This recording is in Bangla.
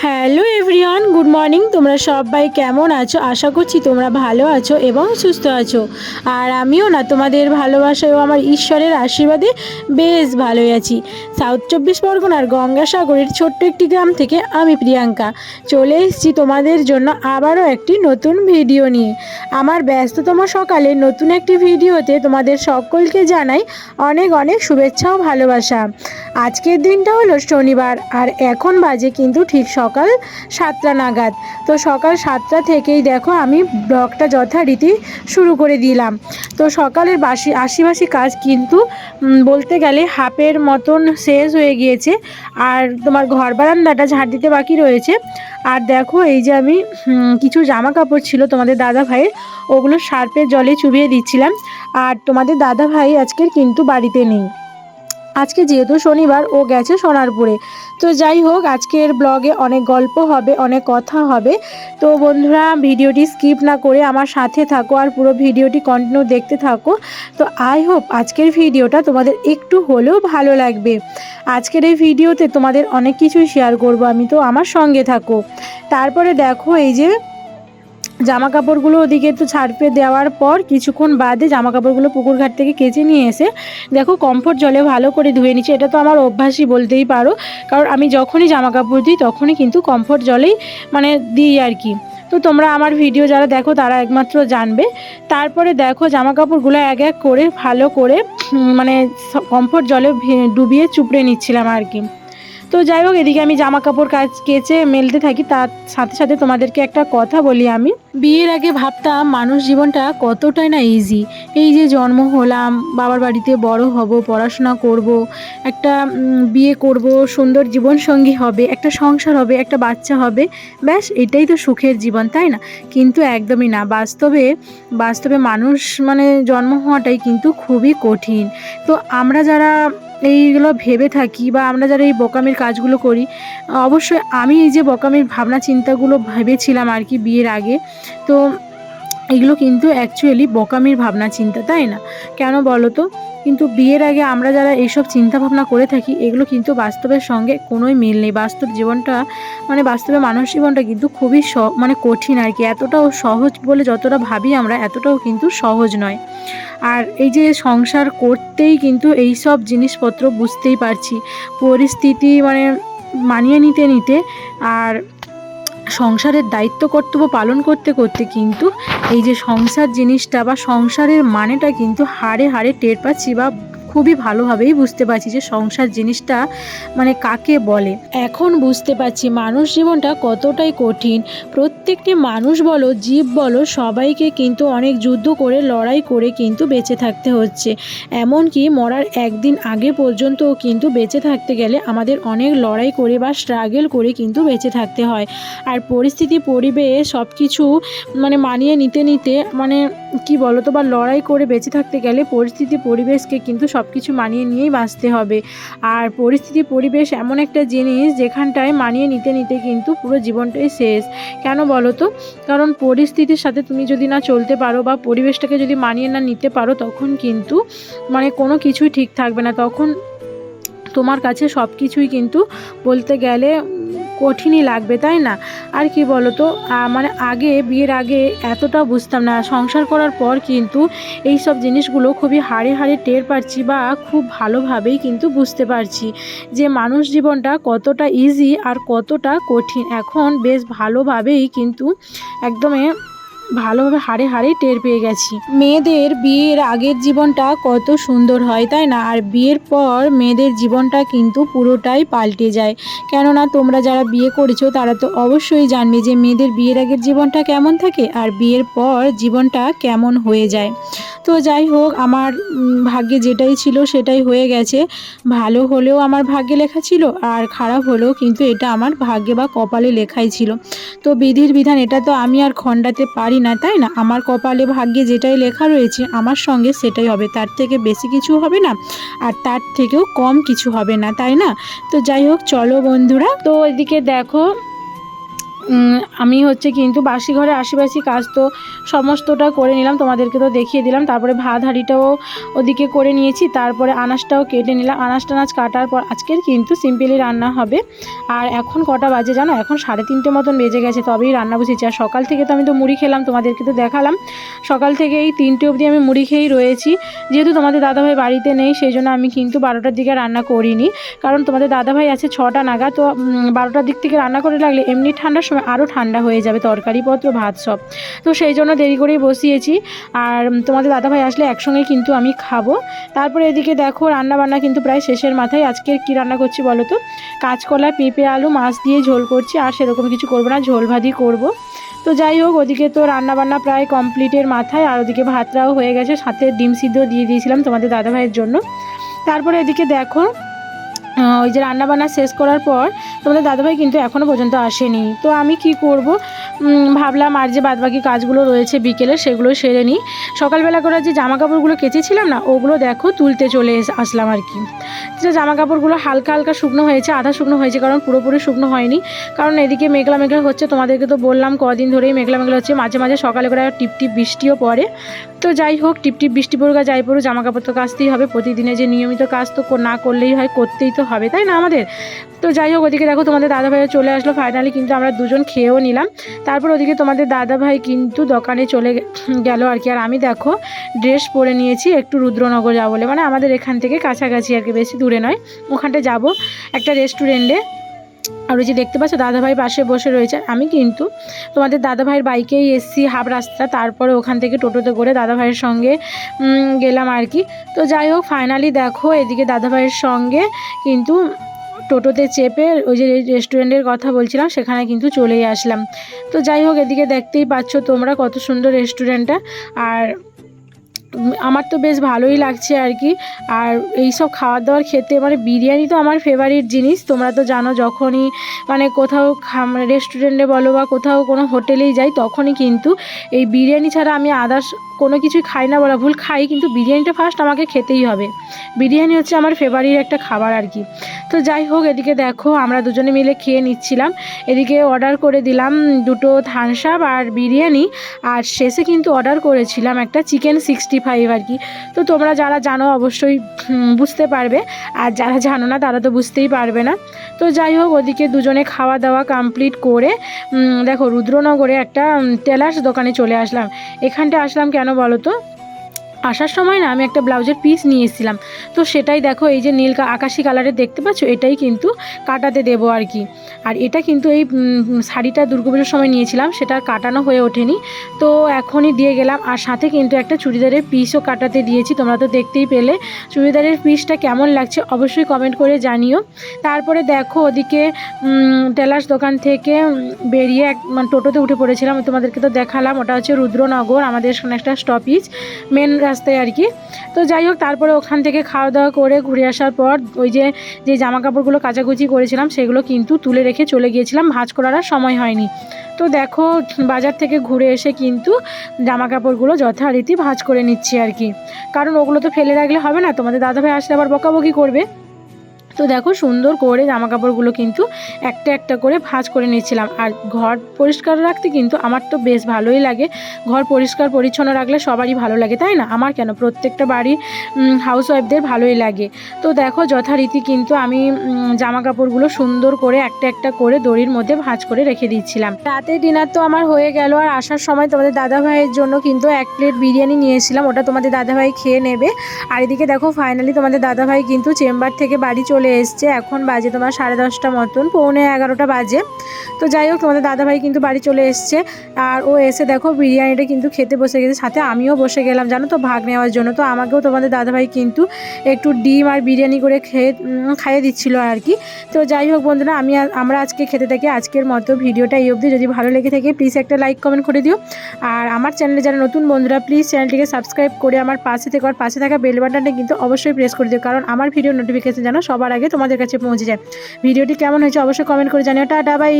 হ্যালো মর্নিং, তোমরা সবাই কেমন আছো? আশা করছি তোমরা ভালো আছো এবং সুস্থ আছো। আর আমিও না, তোমাদের ভালোবাসায় আমার ঈশ্বরের আশীর্বাদে বেশ ভালোই আছি। সাউথ চব্বিশ পরগনার গঙ্গাসাগরের ছোট্ট একটি গ্রাম থেকে আমি প্রিয়াঙ্কা। চলে এসেছি তোমাদের জন্য আবারও একটি নতুন ভিডিও নিয়ে। আমার ব্যস্ততম সকালে নতুন একটি ভিডিওতে তোমাদের সকলকে জানাই অনেক অনেক শুভেচ্ছা ও ভালোবাসা। আজকের দিনটা হলো শনিবার, আর এখন বাজে কিন্তু ঠিক সকাল সাতটা নাগাদ। তো সকাল সাতটা থেকেই দেখো আমি ব্লগটা যথারীতি শুরু করে দিলাম। তো সকালের বাসি আশিবাসি কাজ কিন্তু বলতে গেলে হাফের মতন শেষ হয়ে গিয়েছে। আর তোমার ঘর বারান্দাটা ঝাড় দিতে বাকি রয়েছে। আর দেখো এই যে আমি কিছু জামা কাপড় ছিল তোমাদের দাদা ভাইয়ের, ওগুলো সার্পের জলে চুবিয়ে দিচ্ছিলাম। আর তোমাদের দাদা ভাই আজকের কিন্তু বাড়িতে নেই। আজকে যেহেতু শনিবার, ও গেছে সোনারপুরে। তো যাই হোক, আজকের ব্লগে অনেক গল্প হবে, অনেক কথা হবে। তো বন্ধুরা, ভিডিওটি স্কিপ না করে আমার সাথে থাকো আর পুরো ভিডিওটি কন্টিনিউ দেখতে থাকো। তো আই হোপ আজকের ভিডিওটা তোমাদের একটু হলেও ভালো লাগবে। আজকের এই ভিডিওতে তোমাদের অনেক কিছুই শেয়ার করব আমি, তো আমার সঙ্গে থাকো। তারপরে দেখো এই যে জামা কাপড়গুলো ওদিকে একটু ছাড়পে দেওয়ার পর কিছুক্ষণ বাদে জামা কাপড়গুলো পুকুর ঘাট থেকে কেচে নিয়ে এসে দেখো কমফোর্ট জলে ভালো করে ধুয়ে নিচ্ছি। এটা তো আমার অভ্যাসই বলতেই পারো। কারণ আমি যখনই জামা কাপড় দিই, তখনই কিন্তু কমফোর্ট জলেই মানে দিই আর কি। তো তোমরা আমার ভিডিও যারা দেখো, তারা একমাত্র জানবে। তারপরে দেখো জামা কাপড়গুলো এক এক করে ভালো করে মানে কমফোর্ট জলে ডুবিয়ে চুপড়ে নিচ্ছিলাম আর কি। তো যাই হোক, এদিকে আমি জামা কাপড় কাজ কেচে মেলতে থাকি। তার সাথে সাথে তোমাদেরকে একটা কথা বলি আমি। বিয়ের আগে ভাবতাম মানুষ জীবনটা কতটাই না ইজি এই যে জন্ম হলাম, বাবার বাড়িতে বড় হব, পড়াশোনা করব, একটা বিয়ে করব, সুন্দর জীবনসঙ্গী হবে, একটা সংসার হবে, একটা বাচ্চা হবে, ব্যাস, এটাই তো সুখের জীবন, তাই না? কিন্তু একদমই না। বাস্তবে বাস্তবে মানুষ মানে জন্ম হওয়াটাই কিন্তু খুবই কঠিন। তো আমরা যারা এইগুলো ভেবে থাকি বা আমরা যারা এই বোকামির কাজগুলো করি, অবশ্যই আমি এই যে বোকামির ভাবনা চিন্তাগুলো ভেবেছিলাম আর কি বিয়ের আগে, তো এগুলো কিন্তু অ্যাকচুয়ালি বোকামির ভাবনা, চিন্তা, তাই না? কেন বলো তো? কিন্তু বিয়ের আগে আমরা যারা এইসব চিন্তা ভাবনা করে থাকি, এগুলো কিন্তু বাস্তবের সঙ্গে কোনোই মিল নেই। বাস্তব জীবনটা মানে বাস্তবে মানুষ জীবনটা কিন্তু খুবই স মানে কঠিন আর কি। এতটাও সহজ বলে যতটা ভাবি আমরা, এতটাও কিন্তু সহজ নয়। আর এই যে সংসার করতেই কিন্তু এই সব জিনিসপত্র বুঝতেই পারছি। পরিস্থিতি মানে মানিয়ে নিতে নিতে আর সংসারের দায়িত্ব কর্তব্য পালন করতে করতে কিন্তু এই যে সংসার জিনিসটা বা সংসারের মানেটা কিন্তু হাড়ে হাড়ে টের পাচ্ছি বা খুবই ভালোভাবেই বুঝতে পারছি যে সংসার জিনিসটা মানে কাকে বলে। এখন বুঝতে পারছি মানুষ জীবনটা কতটাই কঠিন। প্রত্যেকটি মানুষ বলো, জীব বলো, সবাইকে কিন্তু অনেক যুদ্ধ করে, লড়াই করে কিন্তু বেঁচে থাকতে হচ্ছে। এমনকি মরার একদিন আগে পর্যন্ত কিন্তু বেঁচে থাকতে গেলে আমাদের অনেক লড়াই করে বা স্ট্রাগেল করে কিন্তু বেঁচে থাকতে হয়। আর পরিস্থিতি, পরিবেশ সব কিছু মানে মানিয়ে নিতে নিতে মানে কি বলো তো বা লড়াই করে বেঁচে থাকতে গেলে পরিস্থিতি, পরিবেশকে কিন্তু সব কিছু মানিয়ে নিয়েই বাঁচতে হবে। আর পরিস্থিতি, পরিবেশ এমন একটা জিনিস যেখানটায় মানিয়ে নিতে নিতে কিন্তু পুরো জীবনটাই শেষ। কেন বলো তো? কারণ পরিস্থিতির সাথে তুমি যদি না চলতে পারো বা পরিবেশটাকে যদি মানিয়ে না নিতে পারো, তখন কিন্তু মানে কোনো কিছুই ঠিক থাকবে না। তখন তোমার কাছে সব কিছুই কিন্তু বলতে গেলে কঠিনই লাগবে, তাই না? আর কি বলো তো মানে আগে, বিয়ের আগে এতটা বুঝতাম না। সংসার করার পর কিন্তু এই সব জিনিসগুলো খুবই হাড়ে হাড়ে টের পাচ্ছি বা খুব ভালোভাবেই কিন্তু বুঝতে পারছি যে মানুষ জীবনটা কতটা ইজি আর কতটা কঠিন। এখন বেশ ভালোভাবেই কিন্তু একদমই ভালোভাবে হাড়ে হাড়ে টের পেয়ে গেছি। মেয়েদের বিয়ের আগের জীবনটা কত সুন্দর হয়, তাই না? আর বিয়ের পর মেয়েদের জীবনটা কিন্তু পুরোটাই পাল্টে যায়। কেননা তোমরা যারা বিয়ে করেছ, তারা তো অবশ্যই জানবে যে মেয়েদের বিয়ের আগের জীবনটা কেমন থাকে আর বিয়ের পর জীবনটা কেমন হয়ে যায়। তো যাই হোক, আমার ভাগ্যে যেটাই ছিল সেটাই হয়ে গেছে। ভালো হলেও আমার ভাগ্যে লেখা ছিল, আর খারাপ হলেও কিন্তু এটা আমার ভাগ্যে বা কপালে লেখাই ছিল। তো বিধির বিধান, এটা তো আমি আর খণ্ডাতে পারি না, তাই না? আমার কপালে ভাগ্যে যেটাই লেখা রয়েছে, আমার সঙ্গে সেটাই হবে। তার থেকে বেশি কিছু হবে না, আর তার থেকেও কম কিছু হবে না, তাই না? তো যাই হোক, চলো বন্ধুরা। তো এদিকে দেখো আমি হচ্ছে কিন্তু বাসি ঘরে আশিবাসি কাজ তো সমস্তটা করে নিলাম, তোমাদেরকে তো দেখিয়ে দিলাম। তারপরে ভাত হাঁড়িটাও ওদিকে করে নিয়েছি, তারপরে আনাজটাও কেটে নিলাম। আনাজ টানাজ কাটার পর আজকের কিন্তু সিম্পলি রান্না হবে। আর এখন কটা বাজে জানো? এখন সাড়ে তিনটে মতন বেজে গেছে, তবেই রান্না বসেছি। আর সকাল থেকে তো আমি তো মুড়ি খেলাম, তোমাদেরকে তো দেখালাম। সকাল থেকে এই তিনটে অবধি আমি মুড়ি খেয়েই রয়েছি। যেহেতু তোমাদের দাদাভাই বাড়িতে নেই, সেই জন্য আমি কিন্তু বারোটার দিকে রান্না করিনি। কারণ তোমাদের দাদাভাই আছে ছটা নাগাদ, তো বারোটার দিক থেকে রান্না করে লাগলে এমনি ঠান্ডার সময় আরও ঠান্ডা হয়ে যাবে, তরকারিপত্র, ভাত সব। তো সেই জন্য দেরি করেই বসিয়েছি। আর তোমাদের দাদাভাই আসলে একসঙ্গে কিন্তু আমি খাব। তারপরে এদিকে দেখো রান্না বান্না কিন্তু প্রায় শেষের মাথায়। আজকে কি রান্না করছি বলো তো? কাঁচকলা, পেঁপে, আলু, মাছ দিয়ে ঝোল করছি। আর সেরকম কিছু করব না, ঝোল ভাতই করব। তো যাই হোক, ওদিকে তো রান্না বান্না প্রায় কমপ্লিটের মাথায়। আর ওদিকে ভাতটাও হয়ে গেছে, সাথে ডিম সিদ্ধ দিয়ে দিয়েছিলাম তোমাদের দাদাভাইয়ের জন্য। তারপরে এদিকে দেখো ওই যে রান্নাবান্না শেষ করার পর তোমাদের দাদাভাই কিন্তু এখনও পর্যন্ত আসেনি। তো আমি কি করব? ভাবলাম আর যে বাদবাকি কাজগুলো রয়েছে বিকেলে সেগুলো সেরে নিই। সকালবেলা করে যে জামা কাপড়গুলো কেচেছিলাম না, ওগুলো দেখো তুলতে চলে আসলাম আর কি। যে জামা কাপড়গুলো হালকা হালকা শুকনো হয়েছে, আধা শুকনো হয়েছে, কারণ পুরোপুরি শুকনো হয়নি। কারণ এদিকে মেঘলা মেঘলা হচ্ছে, তোমাদেরকে তো বললাম কদিন ধরেই মেঘলা মেঘলা হচ্ছে, মাঝে মাঝে সকালে করে টিপ টিপ বৃষ্টিও পড়ে। তো যাই হোক, টিপ টিপ বৃষ্টি পড়ুক আর যাই পড়ুক জামা কাপড় তো কাচতেই হবে প্রতিদিনে যে নিয়মিত কাজ তো না করলেই হয়, করতেই তো হবে, তাই না আমাদের? তো যাই হোক, ওদিকে দেখো তোমাদের দাদাভাইও চলে আসলো ফাইনালি কিন্তু আমরা দুজন খেয়েও নিলাম। তারপর ওদিকে তোমাদের দাদাভাই কিন্তু দোকানে চলে গেল আর কি। আর আমি দেখো ড্রেস পরে নিয়েছি একটু রুদ্রনগর যাব বলে। মানে আমাদের এখান থেকে কাছাকাছি আর কি, বেশি দূরে নয়। ওখানটা যাব একটা রেস্টুরেন্টে আর ওই যে দেখতে পাচ্ছ দাদাভাই পাশে বসে রয়েছে। আমি কিন্তু তোমাদের দাদাভাইয়ের বাইকেই এসছি হাফ রাস্তা। তারপরে ওখান থেকে টোটোতে করে দাদাভাইয়ের সঙ্গে গেলাম আর কি। তো যাই হোক ফাইনালি দেখো এদিকে দাদাভাইয়ের সঙ্গে কিন্তু টোটোতে চেপে ওই যে রেস্টুরেন্টের কথা বলছিলাম, সেখানে কিন্তু চলেই আসলাম। তো যাই হোক, এদিকে দেখতেই পাচ্ছ তোমরা কত সুন্দর রেস্টুরেন্টটা। আর আমার তো বেশ ভালোই লাগছে আর কি। আর এই সব খাবার দাবার খেতে মানে বিরিয়ানি তো আমার ফেভারিট জিনিস। তোমরা তো জানো, যখনই মানে কোথাও রেস্টুরেন্টে বলো বা কোথাও কোনো হোটেলেই যাই, তখনই কিন্তু এই বিরিয়ানি ছাড়া আমি আদার্স কোনো কিছুই খাই না বলা ভুল, খাই কিন্তু বিরিয়ানিটা ফার্স্ট আমাকে খেতেই হবে। বিরিয়ানি হচ্ছে আমার ফেভারিট একটা খাবার আর কি। তো যাই হোক, এদিকে দেখো আমরা দুজনে মিলে খেয়ে নিচ্ছিলাম। এদিকে অর্ডার করে দিলাম দুটো থানস আপ আর বিরিয়ানি। আর শেষে কিন্তু অর্ডার করেছিলাম একটা চিকেন সিক্সটি ফাইভ আর কি। তো তোমরা যারা জানো অবশ্যই বুঝতে পারবে। আর যারা জানো না, তারা তো বুঝতেই পারবে না। তো যাই হোক, ওদিকে দুজনে খাওয়া দাওয়া কমপ্লিট করে দেখো রুদ্রনগরে একটা টেলার্স দোকানে চলে আসলাম। এখানটা আসলাম কেন বলো তো আসার সময় না আমি একটা ব্লাউজের পিস নিয়ে এসেছিলাম তো সেটাই দেখো, এই যে নীল আকাশি কালারের দেখতে পাচ্ছ, এটাই কিন্তু কাটাতে দেবো আর কি। আর এটা কিন্তু এই শাড়িটা দুর্গাপুজোর সময় নিয়েছিলাম, সেটা কাটানো হয়ে ওঠেনি। তো এখনই দিয়ে গেলাম, আর সাথে কিন্তু একটা চুড়িদারের পিসও কাটাতে দিয়েছি, তোমরা তো দেখতেই পেলে। চুড়িদারের পিসটা কেমন লাগছে অবশ্যই কমেন্ট করে জানিও। তারপরে দেখো ওদিকে টেলার্স দোকান থেকে বেরিয়ে এক মানে টোটোতে উঠে পড়েছিলাম, তোমাদেরকে তো দেখালাম, ওটা হচ্ছে রুদ্রনগর, আমাদের এখানে একটা স্টপিজ মেন রাস্তায় আর কি। তো যাই হোক, তারপরে ওখান থেকে খাওয়া দাওয়া করে ঘুরে আসার পর ওই যে যে জামা কাপড়গুলো কাচাকুচি করেছিলাম, সেগুলো কিন্তু তুলে রেখে চলে গিয়েছিলাম। ভাঁজ করার আর সময় হয়নি। তো দেখো, বাজার থেকে ঘুরে এসে কিন্তু জামা কাপড়গুলো যথারীতি ভাঁজ করে নিচ্ছি আর কি। কারণ ওগুলো তো ফেলে রাখলে হবে না। তোমাদের দাদাভাই আসলে আবার বকাবকি করবে। তো দেখো সুন্দর করে জামা কাপড়গুলো কিন্তু একটা একটা করে ভাঁজ করে নিচ্ছিলাম আর ঘর পরিষ্কার রাখতে কিন্তু আমার তো বেশ ভালোই লাগে। ঘর পরিষ্কার পরিচ্ছন্ন রাখলে সবারই ভালো লাগে, তাই না? আমার কেন? প্রত্যেকটা বাড়ির হাউস ওয়াইফদের ভালোই লাগে। তো দেখো যথারীতি কিন্তু আমি জামা কাপড়গুলো সুন্দর করে একটা একটা করে দড়ির মধ্যে ভাঁজ করে রেখে দিচ্ছিলাম রাতের ডিনার তো আমার হয়ে গেল। আর আসার সময় তোমাদের দাদাভাইয়ের জন্য কিন্তু এক প্লেট বিরিয়ানি নিয়েছিলাম। ওটা তোমাদের দাদাভাই খেয়ে নেবে। আর এদিকে দেখো ফাইনালি তোমাদের দাদাভাই কিন্তু চেম্বার থেকে বাড়ি চলে এসছে। এখন বাজে তোমার সাড়ে দশটা মতন, পৌনে এগারোটা বাজে। তো যাই হোক, তোমাদের দাদাভাই কিন্তু বাড়ি চলে এসছে। আর ও এসে দেখো বিরিয়ানিটা কিন্তু খেতে বসে গেছে, সাথে আমিও বসে গেলাম। জানো তো, ভাগ নেওয়ার জন্য। তো আমাকেও তোমাদের দাদাভাই কিন্তু একটু ডিম আর বিরিয়ানি করে খেয়ে খাইয়ে দিচ্ছিল আর কি। তো যাই হোক বন্ধুরা, আমি আমরা আজকে খেতে থাকি আজকের মতো ভিডিওটা এই অবধি। যদি ভালো লেগে থাকে প্লিজ একটা লাইক কমেন্ট করে দিও। আর আমার চ্যানেলে যারা নতুন বন্ধুরা প্লিজ চ্যানেলটিকে সাবস্ক্রাইব করে আমার পাশে থেকে, আর পাশে থাকা বেল বাটনটা কিন্তু অবশ্যই প্রেস করে দিও। কারণ আমার ভিডিও নোটিফিকেশন যেন সবার আগে তোমাদের কাছে পৌঁছে যায়। ভিডিওটি কেমন হয়েছে অবশ্যই কমেন্ট করে জানিও। Tata bye